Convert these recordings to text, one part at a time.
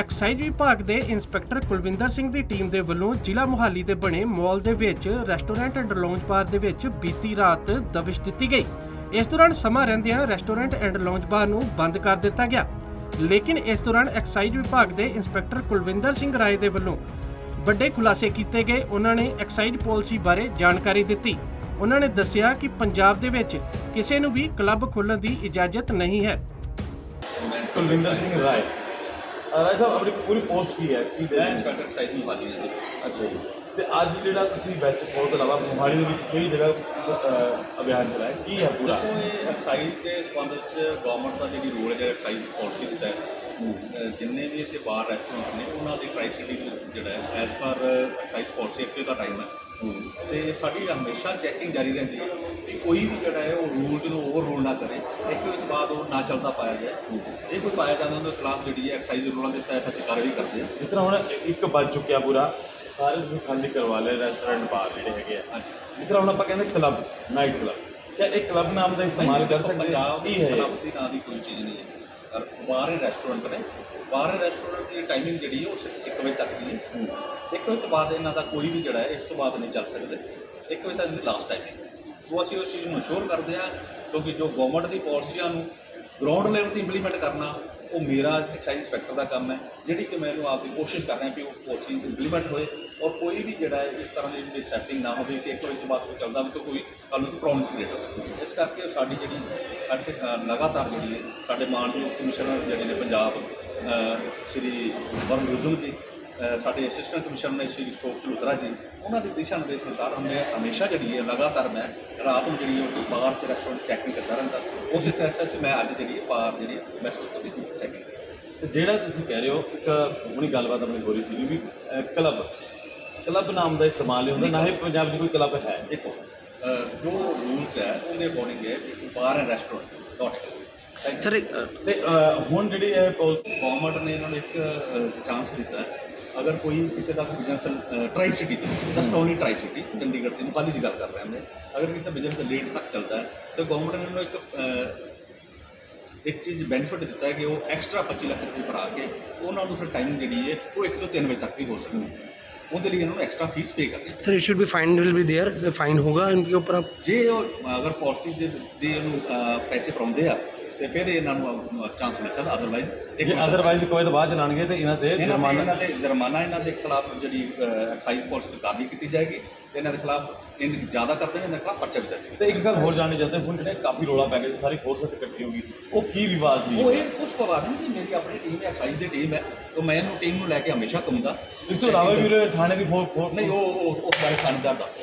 Exercise ਵਿਭਾਗ ਦੇ inspector Kulwinder Singh ਦੀ ਟੀਮ ਦੇ ਵੱਲੋਂ ਜ਼ਿਲ੍ਹਾ ਮੁਹਾਲੀ ਦੇ ਬਣੇ ਮਾਲ ਦੇ ਵਿੱਚ ਰੈਸਟੋਰੈਂਟ ਐਂਡ ਲੌਂਜ ਬਾਰ ਦੇ ਵਿੱਚ ਬੀਤੀ ਰਾਤ ਦਬਿਸ਼ ਦਿੱਤੀ ਗਈ। ਇਸ ਦੌਰਾਨ ਸਮਾਂ ਰਹਿੰਦਿਆਂ ਰੈਸਟੋਰੈਂਟ ਐਂਡ ਲੌਂਜ ਬਾਰ ਨੂੰ ਬੰਦ ਕਰ ਦਿੱਤਾ ਗਿਆ। ਲੇਕਿਨ ਇਸ ਦੌਰਾਨ ਐਕਸਾਈਜ਼ ਵਿਭਾਗ ਦੇ ਇੰਸਪੈਕਟਰ ਕੁਲਵਿੰਦਰ ਸਿੰਘ ਰਾਏ ਦੇ ਵੱਲੋਂ ਵੱਡੇ ਖੁਲਾਸੇ ਕੀਤੇ ਗਏ। ਉਹਨਾਂ ਨੇ ਐਕਸਾਈਜ਼ ਪਾਲਿਸੀ ਬਾਰੇ ਜਾਣਕਾਰੀ ਦਿੱਤੀ। ਉਹਨਾਂ ਨੇ ਦੱਸਿਆ ਕਿ ਪੰਜਾਬ ਦੇ ਵਿੱਚ ਕਿਸੇ ਨੂੰ ਵੀ ਕਲੱਬ ਖੋਲ੍ਹਣ ਦੀ ਇਜਾਜ਼ਤ ਨਹੀਂ ਹੈ। ਕੁਲਵਿੰਦਰ ਸਿੰਘ ਰਾਏ। ਰਾਏ ਸਾਹਿਬ ਆਪਣੀ ਪੂਰੀ ਪੋਸਟ ਕੀ ਹੈ? ਕੀ ਦੇ ਮੈਂ ਇੰਸਪੈਕਟਰ ਐਕਸਾਈਜ਼ ਮੁਹਾਲੀ ਹਾਂ ਜੀ ਅੱਛਾ ਜੀ। ਤੇ ਅੱਜ ਜਿਹੜਾ ਤੁਸੀਂ ਵੈਸਟ ਫੋਰਟ ਤੋਂ ਇਲਾਵਾ ਮੋਹਾਲੀ ਦੇ ਵਿੱਚ ਕਈ ਜਗ੍ਹਾ ਸ- ਅਭਿਆਨ ਚਲਾਇਆ ਕੀ ਹੈ ਪੂਰਾ? ਦੇਖੋ ਇਹ ਐਕਸਾਈਜ਼ ਦੇ ਸੰਬੰਧ ਵਿੱਚ ਗਵਰਨਮੈਂਟ ਦਾ ਜਿਹੜੀ ਰੂਲ ਹੈ ਜਿਹੜਾ ਐਕਸਾਈਜ਼ ਪਾਲਿਸੀ ਹੁੰਦਾ ਹੈ ਅਹ ਜਿੰਨੇ ਵੀ ਇੱਥੇ ਬਾਰ ਰੈਸਟੋਰੈਂਟ ਨੇ ਉਹਨਾਂ ਦੀ ਦੇ ਵਿੱਚ ਜਿਹੜਾ ਹੈ ਐਜ਼ ਪਰ ਐਕਸਾਈਜ਼ ਪਾਲਿਸੀ ਅੱਗੇ ਦਾ ਟਾਈਮ ਹੈ। ਤੇ ਸਾਡੀ ਹਮੇਸ਼ਾ ਚੈਕਿੰਗ ਜਾਰੀ ਰਹਿੰਦੀ ਹੈ ਕਿ ਕੋਈ ਵੀ ਜਿਹੜਾ ਹੈ ਉਹ ਰੂਲਸ ਨੂੰ ਓਵਰ ਰੂਲ ਨਾ ਕਰੇ ਇੱਕ ਵਿੱਚ ਬਾਅਦ ਉਹ ਨਾ ਚੱਲਦਾ ਪਾਇਆ ਜਾਏ। ਜੇ ਕੋਈ ਪਾਇਆ ਜਾਂਦਾ ਉਹਦੇ ਖਿਲਾਫ ਜਿਹੜੀ ਹੈ ਐਕਸਾਈਜ਼ ਰੂਲਾਂ ਦੇ ਤਹਿਤ ਅਸੀਂ ਕਾਰਵਾਈ ਕਰਦੇ ਹਾਂ। ਜਿਸ ਤਰ੍ਹਾਂ ਹੁਣ ਇੱਕ ਵੱਜ ਚੁੱਕਿਆ ਪੂਰਾ ਸਾਰੇ ਤੁਸੀਂ ਖਾਲੀ ਕਰਵਾ ਲਏ ਰੈਸਟੋਰੈਂਟ ਬਾਰ ਜਿਹੜੇ ਹੈਗੇ ਆ। ਜਿਸ ਤਰ੍ਹਾਂ ਹੁਣ ਆਪਾਂ ਕਹਿੰਦੇ ਕਲੱਬ ਨਾਈਟ ਕਲੱਬ ਕਿਆ ਇਹ ਕਲੱਬ ਨਾਮ ਦਾ ਇਸਤੇਮਾਲ ਕਰ ਸਕਦੇ ਪੰਜਾਬ ਕੀ ਹੈ ਇਹ? ਕਲੱਬ ਦੀ ਨਾਂ ਦੀ ਕੋਈ ਚੀਜ਼ ਨਹੀਂ ਹੈ। ਪਰ ਬਾਹਰ ਰੈਸਟੋਰੈਂਟ ਨੇ ਬਾਹਰ ਰੈਸਟੋਰੈਂਟ ਦੀ ਟਾਈਮਿੰਗ ਜਿਹੜੀ ਹੈ ਉਹ ਸਿਰਫ 1 ਵਜੇ ਤੱਕ ਦੀ ਹੈ। ਇੱਕ ਵਜੇ ਤੋਂ ਬਾਅਦ ਇਹਨਾਂ ਦਾ ਕੋਈ ਵੀ ਜਿਹੜਾ ਹੈ ਇਸ ਤੋਂ ਬਾਅਦ ਨਹੀਂ ਚੱਲ ਸਕਦੇ। ਇੱਕ ਵਜੇ ਤੱਕ ਦੀ ਲਾਸਟ ਟਾਈਮਿੰਗ ਸੋ ਅਸੀਂ ਉਸ ਚੀਜ਼ ਨੂੰ ਅਸ਼ੋਰ ਕਰਦੇ ਹਾਂ ਕਿਉਂਕਿ ਜੋ ਗਵਰਨਮੈਂਟ ਦੀ ਪਾਲਿਸੀਆਂ ਨੂੰ ਗਰਾਊਂਡ ਲੈਵਲ ਤੇ ਇੰਪਲੀਮੈਂਟ ਕਰਨਾ ਉਹ ਮੇਰਾ ਐਕਸਾਈਜ਼ ਇੰਸਪੈਕਟਰ ਦਾ ਕੰਮ ਹੈ, ਜਿਹੜੀ ਕਿ ਮੈਨੂੰ ਆਪਦੀ ਕੋਸ਼ਿਸ਼ ਕਰ ਰਿਹਾ ਕਿ ਉਹ ਪਾਲਿਸੀ ਇੰਪਲੀਮੈਂਟ ਹੋਏ ਔਰ ਕੋਈ ਵੀ ਜਿਹੜਾ ਇਸ ਤਰ੍ਹਾਂ ਦੀ ਜਿਹੜੀ ਸੈਟਿੰਗ ਨਾ ਹੋਵੇ ਕਿ ਇੱਕ ਵਜੇ ਤੋਂ ਬਾਅਦ ਕੋਈ ਚੱਲਦਾ ਵੀ ਤਾਂ ਕੋਈ ਕੱਲ੍ਹ ਨੂੰ ਪ੍ਰੋਬਲਮ ਕ੍ਰੀਏਟ ਹੋਵੇ ਇਸ ਕਰਕੇ ਸਾਡੀ ਜਿਹੜੀ ਲਗਾਤਾਰ ਜਿਹੜੀ ਸਾਡੇ ਮਾਨਯੋਗ ਕਮਿਸ਼ਨਰ ਜਿਹੜੇ ਨੇ ਪੰਜਾਬ ਸ਼੍ਰੀ ਵਰਨ ਰੁਜਮ ਜੀ ਸਾਡੇ ਅਸਿਸਟੈਂਟ ਕਮਿਸ਼ਨਰ ਨੇ ਸ਼੍ਰੀ ਸ਼ੋਕ ਚਲੂਤਰਾ ਜੀ ਉਹਨਾਂ ਦੇ ਦਿਸ਼ਾ ਨਿਰਦੇਸ਼ ਅਨੁਸਾਰ ਹਮੇ ਹਮੇਸ਼ਾ ਜਿਹੜੀ ਹੈ ਲਗਾਤਾਰ ਮੈਂ ਰਾਤ ਨੂੰ ਜਿਹੜੀ ਉਹ ਬਾਹਰ ਤੇ ਰੈਸਟੋਰੈਂਟ ਚੈਕਿੰਗ ਕਰਦਾ ਰਹਿੰਦਾ। ਉਸ ਸਟ੍ਰੈਸ ਵਿੱਚ ਮੈਂ ਅੱਜ ਜਿਹੜੀ ਹੈ ਬਾਹਰ ਜਿਹੜੀ ਬੈਸਟ ਤੋਂ ਦੀ ਚੈਕਿੰਗ ਤੇ ਜਿਹੜਾ ਤੁਸੀਂ ਕਹਿ ਰਹੇ ਹੋ ਇੱਕ ਹੁਣੀ ਗੱਲਬਾਤ ਆਪਣੀ ਹੋ ਰਹੀ ਸੀ ਵੀ ਕਲੱਬ ਕਲੱਬ ਨਾਮ ਦਾ ਇਸਤੇਮਾਲ ਨਹੀਂ ਹੁੰਦਾ ਨਾ ਹੀ ਪੰਜਾਬ 'ਚ ਕੋਈ ਕਲੱਬ ਹੈ। ਦੇਖੋ ਜੋ ਰੂਲਸ ਹੈ ਉਹਦੇ ਅਕੋਰਡਿੰਗ ਹੈ ਕਿ ਬਾਹਰ ਹੈ ਰੈਸਟੋਰੈਂਟ ਡਾਟ ਸਰ ਤੇ ਹੁਣ ਜਿਹੜੀ ਪਾਲਿਸੀ ਗਵਰਨਮੈਂਟ ਨੇ ਇਹਨਾਂ ਨੂੰ ਇੱਕ ਚਾਂਸ ਦਿੱਤਾ ਹੈ। ਅਗਰ ਕੋਈ ਕਿਸੇ ਦਾ ਬਿਜ਼ਨਸ ਟਰਾਈ ਸਿਟੀ ਦੀ just only tricity Chandigarh ਦੀ ਮੁਹਾਲੀ ਦੀ ਗੱਲ ਕਰ ਰਹੇ ਹਾਂ ਅਗਰ ਕਿਸੇ ਦਾ ਬਿਜ਼ਨਸ ਲੇਟ ਤੱਕ ਚੱਲਦਾ ਹੈ ਤਾਂ ਗਵਰਨਮੈਂਟ ਨੇ ਇਹਨੂੰ ਇੱਕ ਇੱਕ ਚੀਜ਼ ਬੈਨੀਫਿਟ ਦਿੱਤਾ ਹੈ ਕਿ ਉਹ ਐਕਸਟਰਾ 25 ਲੱਖ ਰੁਪਏ ਭਰਾ ਕੇ ਉਹਨਾਂ ਨੂੰ ਫਿਰ ਟਾਈਮਿੰਗ ਜਿਹੜੀ ਹੈ ਉਹ 1 ਤੋਂ 3 ਵਜੇ ਤੱਕ ਵੀ ਹੋ ਸਕਦੀ ਹੈ। ਉਹਦੇ ਲਈ ਇਹਨਾਂ ਨੂੰ ਐਕਸਟਰਾ ਫੀਸ ਪੇ ਕਰਨੀ sir it should be fine will be there fine होगा इनके ऊपर आप ਜੇ ਉਹ ਅਗਰ ਪਾਲਿਸੀ ਦੇ ਦੇ ਇਹਨੂੰ ਅਹ, ਪੈਸੇ ਭਰਾਉਂਦੇ ਆ ਤੇ ਫਿਰ ਇਹਨਾਂ ਨੂੰ ਚਾਂਸ ਮਿਲ ਸਕਦਾ ਅਦਰਵਾਈਜ਼ ਜੇ ਅਦਰਵਾਈਜ਼ ਕੋਈ ਤਾਂ ਬਾਅਦ ਚਲਾਣਗੇ ਤੇ ਇਹਨਾਂ ਤੇ ਜੁਰਮਾਨਾ ਇਹਨਾਂ ਦੇ ਜੁਰਮਾਨਾ ਇਹਨਾਂ ਦੇ ਖਿਲਾਫ ਜਿਹੜੀ ਐਕਸਾਈਜ਼ ਪਾਲਿਸੀ ਕਾਰਵਾਈ ਕੀਤੀ ਜਾਏਗੀ ਤੇ ਇਹਨਾਂ ਦੇ ਖਿਲਾਫ ਇਹਨਾਂ ਜ਼ਿਆਦਾ ਕਰਦੇ ਨੇ ਇਹਨਾਂ ਦੇ ਖਿਲਾਫ ਪਰਚਾ ਵੀ ਦਰਜ। ਤੇ ਇੱਕ ਗੱਲ ਹੋਰ ਜਾਣਨੀ ਚਾਹਤੇ ਹੁਣ ਜਿਹੜੇ ਕਾਫੀ ਰੋਲਾ ਪੈ ਗਿਆ ਸਾਰੀ ਫੋਰਸ ਇਕੱਠੀ ਹੋ ਗਈ ਉਹ ਕੀ ਵਿਵਾਦ ਸੀ ਉਹ ਇਹ ਕੁਝ ਪਰਵਾਹ ਨਹੀਂ ਕਿ ਮੇਰੀ ਆਪਣੀ ਟੀਮ ਹੈ ਐਕਸਾਈਜ਼ ਦੀ ਟੀਮ ਹੈ ਤਾਂ ਮੈਂ ਇਹਨੂੰ ਟੀਮ ਨੂੰ ਲੈ ਕੇ ਹਮੇਸ਼ਾ ਕਹੂੰਗਾ ਇਸ ਤੋਂ ਇਲਾਵਾ ਵੀ ਥਾਣੇ ਦੀ ਫੋਰ ਨਹੀਂ ਉਹ ਉਹ ਉਹ ਬਾਰੇ ਥਾਣੇਦਾਰ ਦੱਸ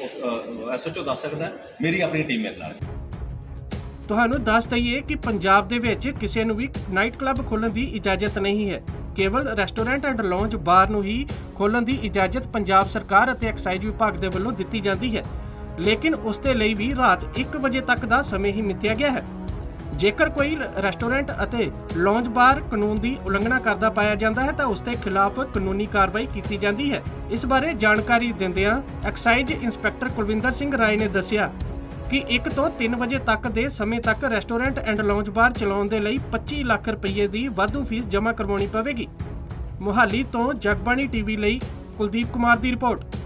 ਐਸਐਚਓ ਦੱਸ ਸਕਦਾ। ਮੇਰੀ ਆਪਣੀ ਟੀਮ ਮੇਰੇ ਨਾਲ। ਤੁਹਾਨੂੰ ਦੱਸ ਦਈਏ ਕਿ ਪੰਜਾਬ ਦੇ ਵਿੱਚ ਕਿਸੇ ਨੂੰ ਵੀ ਨਾਈਟ ਕਲੱਬ ਖੋਲ੍ਹਣ ਦੀ ਇਜਾਜ਼ਤ ਨਹੀਂ ਹੈ। ਕੇਵਲ ਰੈਸਟੋਰੈਂਟ ਐਂਡ ਲੌਂਜ ਬਾਰ ਨੂੰ ਹੀ ਖੋਲ੍ਹਣ ਦੀ ਇਜਾਜ਼ਤ ਪੰਜਾਬ ਸਰਕਾਰ ਅਤੇ ਐਕਸਾਈਜ਼ ਵਿਭਾਗ ਦੇ ਵੱਲੋਂ ਦਿੱਤੀ ਜਾਂਦੀ ਹੈ। ਲੇਕਿਨ ਉਸ ਦੇ ਲਈ ਵੀ ਰਾਤ 1 ਵਜੇ ਤੱਕ ਦਾ ਸਮੇਂ ਹੀ ਮਿੱਥਿਆ ਗਿਆ ਹੈ। ਜੇਕਰ ਕੋਈ ਰੈਸਟੋਰੈਂਟ ਅਤੇ ਲੌਂਜ ਬਾਰ ਕਾਨੂੰਨ ਦੀ ਉਲੰਘਣਾ ਕਰਦਾ ਪਾਇਆ ਜਾਂਦਾ ਹੈ, ਤਾਂ ਉਸ ਦੇ ਖਿਲਾਫ ਕਾਨੂੰਨੀ ਕਾਰਵਾਈ ਕੀਤੀ ਜਾਂਦੀ ਹੈ। ਇਸ ਬਾਰੇ ਜਾਣਕਾਰੀ ਦਿੰਦਿਆਂ ਐਕਸਾਈਜ਼ ਇੰਸਪੈਕਟਰ ਕੁਲਵਿੰਦਰ ਸਿੰਘ ਰਾਏ ਨੇ ਦੱਸਿਆ ਕਿ 1 ਤੋਂ 3 ਵਜੇ ਤੱਕ ਦੇ ਸਮੇਂ ਤੱਕ ਰੈਸਟੋਰੈਂਟ ਐਂਡ ਲੌਂਜ ਬਾਰ ਚਲਾਉਣ ਦੇ ਲਈ 25 ਲੱਖ ਰੁਪਏ ਦੀ ਵਾਧੂ ਫੀਸ ਜਮ੍ਹਾਂ ਕਰਵਾਉਣੀ ਪਵੇਗੀ। ਮੁਹਾਲੀ ਤੋਂ ਜਗਬਾਣੀ ਟੀਵੀ ਲਈ ਕੁਲਦੀਪ ਕੁਮਾਰ ਦੀ ਰਿਪੋਰਟ।